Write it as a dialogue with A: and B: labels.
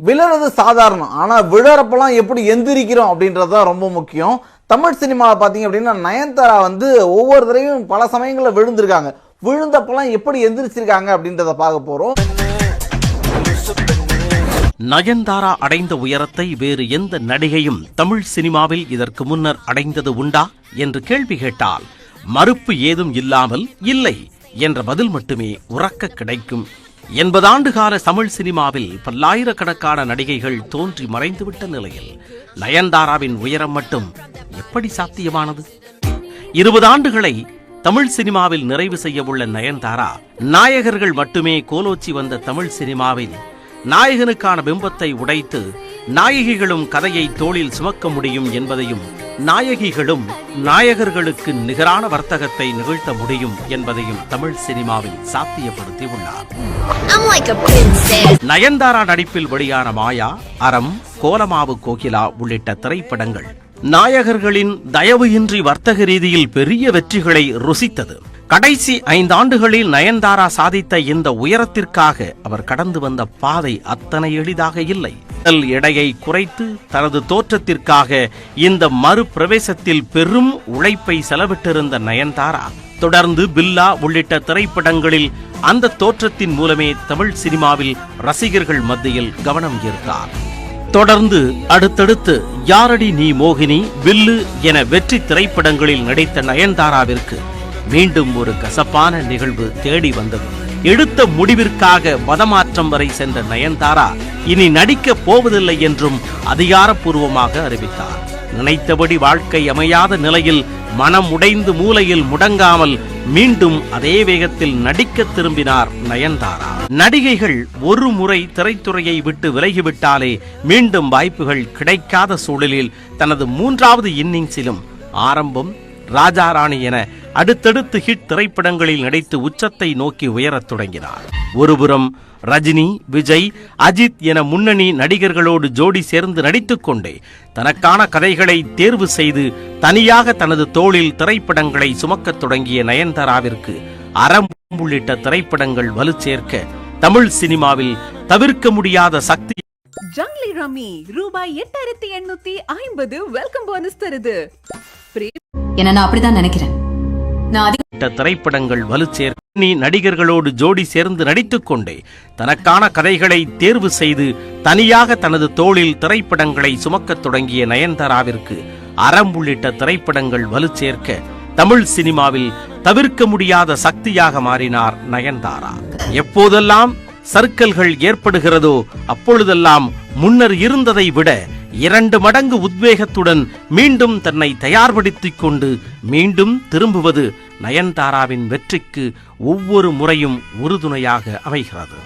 A: விழறது சாதாரணம். ஆனால் விழறப்பெல்லாம் எப்படி எந்திரிக்கிறோம் அப்படின்றது தான் ரொம்ப முக்கியம். தமிழ் சினிமாவில் பார்த்தீங்க அப்படின்னா நயன்தாரா வந்து ஒவ்வொரு தடவையும் பல சமயங்களில் விழுந்திருக்காங்க. விழுந்தப்பெல்லாம் எப்படி எந்திரிச்சிருக்காங்க அப்படின்றத பார்க்க போகிறோம்
B: நயன்தாரா அடைந்த உயரத்தை வேறு எந்த நடிகையும் தமிழ் சினிமாவில் இதற்கு முன்னர் அடைந்தது உண்டா என்று கேள்வி கேட்டால் மறுப்பு ஏதும் இல்லாமல் இல்லை என்ற பதில் மட்டுமே உறக்க கிடைக்கும். எண்பது ஆண்டுகால தமிழ் சினிமாவில் பல்லாயிரக்கணக்கான நடிகைகள் தோன்றி மறைந்துவிட்ட நிலையில் நயன்தாராவின் உயரம் மட்டும் எப்படி சாத்தியமானது? இருபது ஆண்டுகளை தமிழ் சினிமாவில் நிறைவு செய்ய உள்ள நயன்தாரா நாயகர்கள் மட்டுமே கோலோச்சி வந்த தமிழ் சினிமாவில் நாயகனுக்கான பிம்பத்தை உடைத்து நாயகிகளும் கதையை தோளில் சுமக்க முடியும் என்பதையும் நாயகிகளும் நாயகர்களுக்கு நிகரான வர்த்தகத்தை நிகழ்த்த முடியும் என்பதையும் தமிழ் சினிமாவில் சாத்தியப்படுத்தி உள்ளார். நயன்தாரா நடிப்பில் வெளியான மாயா அறம் கோலமாவு கோகிலா உள்ளிட்ட திரைப்படங்கள் நாயகர்களின் தயவு இன்றி வர்த்தக ரீதியில் பெரிய வெற்றிகளை ருசித்தது கடைசி ஐந்தாண்டுகளில் நயன்தாரா சாதித்த இந்த உயரத்திற்காக அவர் கடந்து வந்த பாதை அத்தனை எளிதாக இல்லை. உடல் எடையை குறைத்து தனது தோற்றத்திற்காக இந்த மறுபிரவேசத்தில் பெரும் உழைப்பை செலவிட்டிருந்த நயன்தாரா தொடர்ந்து பில்லா உள்ளிட்ட திரைப்படங்களில் அந்த தோற்றத்தின் மூலமே தமிழ் சினிமாவில் ரசிகர்கள் மத்தியில் கவனம் ஈர்த்தார். தொடர்ந்து அடுத்தடுத்து யாரடி நீ மோகினி வில்லு என வெற்றி திரைப்படங்களில் நடித்த நயன்தாராவிற்கு மீண்டும் ஒரு கசப்பான நிகழ்வு தேடி வந்தது. எடுத்த முடிவிற்காக மதமாற்றம் வரை சென்ற நயன்தாரா இனி நடிக்கப் போவதில்லை என்றும் அதிகாரப்பூர்வமாக அறிவித்தார். நினைத்தபடி வாழ்க்கை அமையாத நிலையில் மனம் உடைந்து மூலையில் முடங்காமல் மீண்டும் அதே வேகத்தில் நடிக்க திரும்பினார் நயன்தாரா. நடிகைகள் ஒரு முறை திரைத்துறையை விட்டு விலகிவிட்டாலே மீண்டும் வாய்ப்புகள் கிடைக்காத சூழலில் தனது மூன்றாவது இன்னிங்ஸிலும் ஆரம்பம் ராஜா ராணி என அடுத்தடுத்து ஹிட் திரைப்படங்களில் நடித்து உச்சத்தை நோக்கி உயரத் தொடங்கினார். ஒருபுறம் ரஜினி விஜய் அஜித் என முன்னணி நடிகர்களோடு ஜோடி சேர்ந்து நடித்துக் கொண்டே தனக்கான கதைகளை தேர்வு செய்து தனியாக தனது தோளில் திரைப்படங்களை சுமக்கத் தொடங்கிய நயன்தாராவிற்கு அறம் உள்ளிட்ட திரைப்படங்கள் வலுச்சேர்க்க தமிழ் சினிமாவில் தவிர்க்க முடியாத சக்தி
C: ஜங்லி ரம்மி ரூபாய் எட்டாயிரத்தி எண்ணூத்தி ஐம்பது வெல்கம் போனஸ் தருது.
D: என்ன நான் அப்படிதான் நினைக்கிறேன்.
B: திரைப்படங்கள் வலுச்சேர். நீ நடிகர்களோடு ஜோடி சேர்ந்து நடித்துக் கொண்டே தனக்கான கதைகளை தேர்வு செய்து தனியாக தனது தோளில் திரைப்படங்களை சுமக்கத் தொடங்கிய நயன்தாராவிற்கு அறம் உள்ளிட்ட திரைப்படங்கள் வலு சேர்க்க தமிழ் சினிமாவில் தவிர்க்க முடியாத சக்தியாக மாறினார் நயன்தாரா. எப்போதெல்லாம் சர்க்கல்கள் ஏற்படுகிறதோ அப்பொழுதெல்லாம் முன்னர் இருந்ததை விட இரண்டு மடங்கு உத்வேகத்துடன் மீண்டும் தன்னை தயார்படுத்திக் கொண்டு மீண்டும் திரும்புவது நயன்தாராவின் வெற்றிக்கு ஒவ்வொரு முறையும் உறுதுணையாக அமைகிறது.